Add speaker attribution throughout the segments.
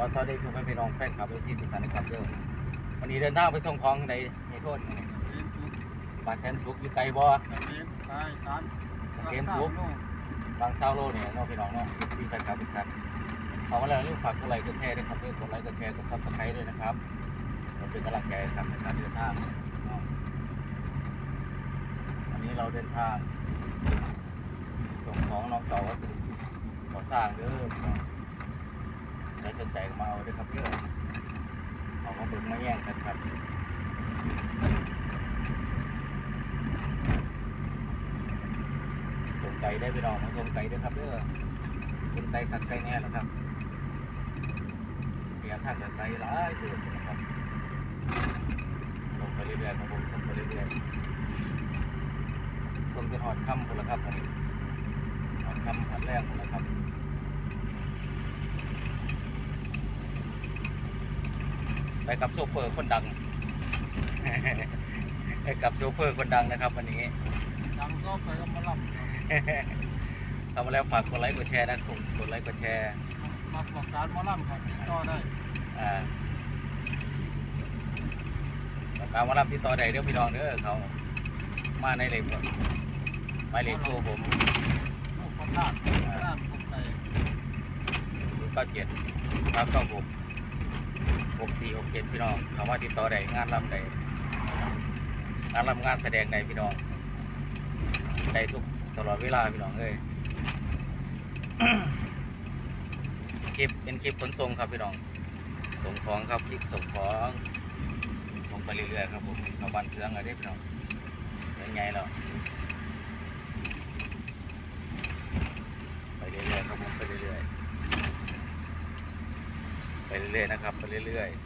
Speaker 1: ขอสวัสดีคุณพี่น้องแฟนคลับเอซีทุกท่านนะครับเด้อวันนี้เดินทางไปส่งของในในโทษบ้านแสนสุขอยู่ไกลบ่
Speaker 2: เกษตรใช่สาม
Speaker 1: เกษมสุขบางเศร้าโลเนี่ยเนาะพี่น้องเนาะซีแฟนคลับทุกท่านขอมาแล้วรีบฝากกดไลค์กดแชร์ด้วยครับเด้อกดไลค์กดแชร์กดซับสไครต์ด้วยนะครับเราเป็นกำลังใจครับในการเดินทางวันนี้เราเดินทางส่งของน้องเก่าวัสดุก่อสร้างเด้อ พี่น้องใครสนใจก็มาเอาด้วยครับเด้อเอามาเบิ่งมาแย่งกันครับส่งไก่ได้พี่น้องมาส่งไก่ด้วยครับเด้อส่งไก่ขัดไก่แน่นะครับเบียร์ขัดกับไก่หลายเติมนะครับส่งไปเรื่อยๆครับผมส่งไปเรื่อยๆส่งจนหอดค่ำคนละครับผมหอดค่ำหอดแรกคนละครับ ไปกับโชเฟอร์คนดัง ไปกับโชเฟอร์คนดังนะครับ วันนี้
Speaker 2: ดังก็ไปก็มาล่
Speaker 1: ทำมาแล้วฝากกดไลค์กดแชร์นะครับกดไลค์กดแชร์ำ
Speaker 2: มาบอกการมาล่ำครับติดต่อได้
Speaker 1: อ่าต้องการมารับที่ต่อใดเด้อพี่น้องเด้อเขามาในเลยผมหมายเลขโทรผม
Speaker 2: ลูกคนลาดน้ำคนใจ
Speaker 1: ศูนย์เก้าเจ็ดเก้าเก้าหก หกสี่หกเจ็ดพี่น้องเขามาติดต่อใดงานรับใดงานรับงานแสดงใดพี่น้องได้ทุกตลอดเวลาพี่น้องเอ้ยคลิปเป็นคลิปขนส่งครับพี่น้องส่งของครับคลิปส่งของส่งไปเรื่อยๆครับผมชาวบ้านเครื่องอะไรพี่น้องยังไงแล้วไปเรื่อยๆครับผมไปเรื่อยๆไป เรื่อยๆนะครับไปเรื่อยๆ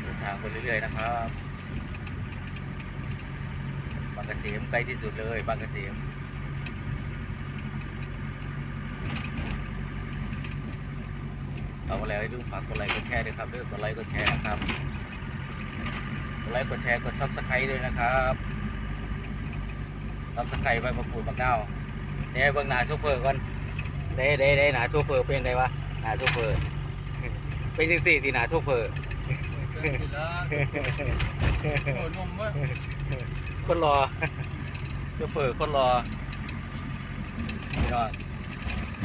Speaker 1: เดินทางไปเรื่อยๆนะครับบางกะเกษมไกลที่สุดเลยบางกะเกษมเอาแล้วให้ดูฝากกดไลค์กดแชร์ด้วยครับเด้อกดไลค์กดแชร์นะครับ ไลค์กดแชร์กดซับสไครต์ด้วยนะครับซับสไครต์ใบมะกรูดมะนาวเดี๋ยวเบิ่งหน้าโชเฟอร์ก่อนเด้เด้เด้หน้าโชเฟอร์เป็นไงวะหน้าโชเฟอร์เป็นจังสี่ที่หน้าโชเฟอร์
Speaker 2: เกิดนมเว้ย
Speaker 1: คนรอโชเฟอร์คนรอพี่น้อง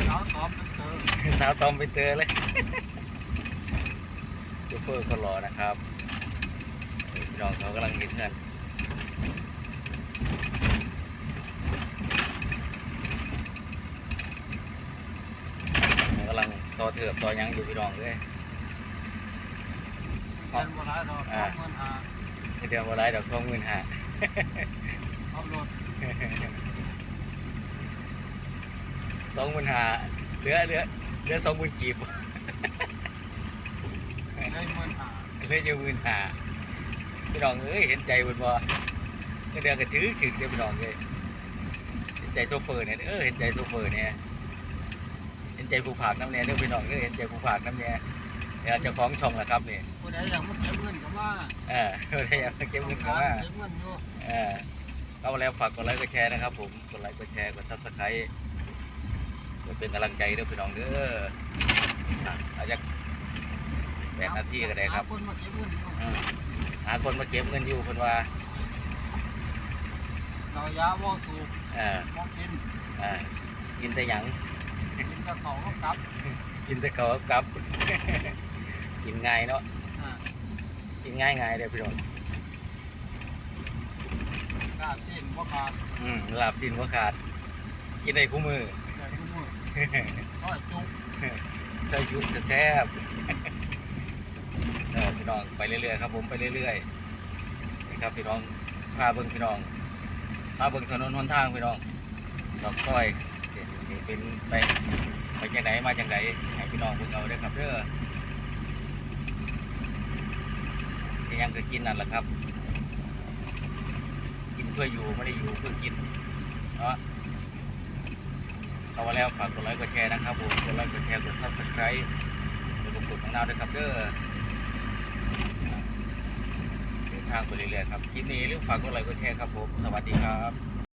Speaker 2: สาวตอบเป็นเจอ
Speaker 1: สาวตอมไปเจอเลยซูเปอร์คนรอนะครับ พี่น้องเขากำลังกินเงินกำลังต่อเถือบต่อหยังอยู่พี่น้องเลย
Speaker 2: เงินโบราณเราสองหมื่นห้า
Speaker 1: เดือนวันไรดอกสองหมื่นห้า
Speaker 2: เอารถ
Speaker 1: สองหมื่นห้าเหลือเหลือเหลือสองหมื่นกีบ
Speaker 2: ได้หมื่นห้า
Speaker 1: เหลืออยู่หมื่นห้า พี่น้องเอ้ยเห็นใจบนบ่เงินเดือนก็ถือถึงเดียวพี่น้องเลยเห็นใจโซเฟอร์เนี่ยเออเห็นใจโซเฟอร์เนี่ยเห็นใจผู้ผากน้ำเนี่ยเด้อพี่น้องเด้อเห็นใจผู้ผากน้ำเนี่ยเดี๋ยวเจะคล้าของช่องแล้วครับนี่
Speaker 2: ผู้ใดอยากมาเก็บเงินก็มา
Speaker 1: เออได้อยากเก็บเงินกันว่า
Speaker 2: เก็บเงินอยู่
Speaker 1: เออเข้ามาแล้วฝากกดไลค์กดแชร์นะครับผมกดไลค์กดแชร์กดซับสไครต์เพื่อเป็นกำลังใจเด้อพี่น้องเด้ออะอาจจะ แปดนาทีก็ได้ครับ
Speaker 2: หาคนมาเก็บเงินอยู่
Speaker 1: อืมหาคนมาเก็บเงินอยู่คนว่า
Speaker 2: เรายาว่าถูก
Speaker 1: เออ
Speaker 2: มองกิน
Speaker 1: เออกินแต่หยัง
Speaker 2: กินกับเขาก็กลับ
Speaker 1: กินแต่เขาวกับ กินง่ายเนาะ
Speaker 2: อ่า
Speaker 1: กินง่ายง่ายๆเลยพี่น้อง
Speaker 2: กล้าเส้นว่าขาด
Speaker 1: อืมหลับสินว่าขาด กินได้คู่มือ
Speaker 2: แต่ทุกมือร้อยจุก
Speaker 1: ใส่ชุดแซ่บๆเออพี่น้องไป เรื่อยๆครับผมไปเรื่อยๆนี่ครับพี่น้องพาเบิ่งพี่น้องพาเบิ่งถนนหนทางพี่น้องดอกซอยเสียเป็นไปไปจากไหนมาจากไหนให้พี่น้องเบิ่งเอาเด้อครับเด้อยังก็กินนั่นแหละครับ กินเพื่ออยู่ไม่ได้อยู่เพื่อกินเนาะเข้ามาแล้วฝากกดไลค์กดแชร์นะครับผมกดไลค์กดแชร์กด subscribe กดปุ่มกดข้างหน้าด้วยครับเด้อ ทางไปเรื่อยๆครับคลิปนี้อย่าลืมฝากกดไลค์กดแชร์ครับผม สวัสดีครับ